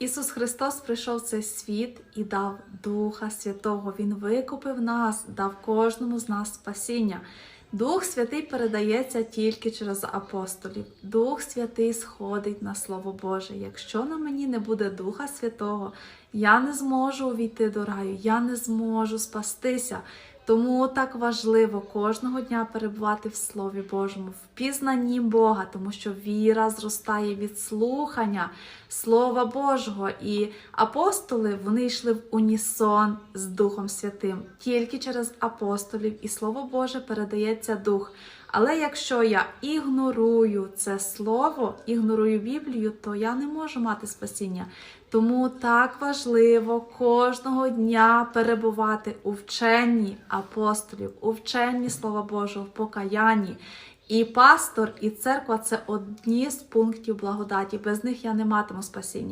Ісус Христос прийшов в цей світ і дав Духа Святого. Він викупив нас, дав кожному з нас спасіння. Дух Святий передається тільки через апостолів. Дух Святий сходить на Слово Боже. Якщо на мені не буде Духа Святого, я не зможу увійти до раю, я не зможу спастися. Тому так важливо кожного дня перебувати в Слові Божому, в пізнанні Бога, тому що віра зростає від слухання Слова Божого. І апостоли вони йшли в унісон з Духом Святим. Тільки через апостолів і Слово Боже передається Дух. Але якщо я ігнорую це слово, ігнорую Біблію, то я не можу мати спасіння. Тому так важливо кожного дня перебувати у вченні апостолів, у вченні Слова Божого, в покаянні. І пастор, і церква це одні з пунктів благодаті. Без них я не матиму спасіння.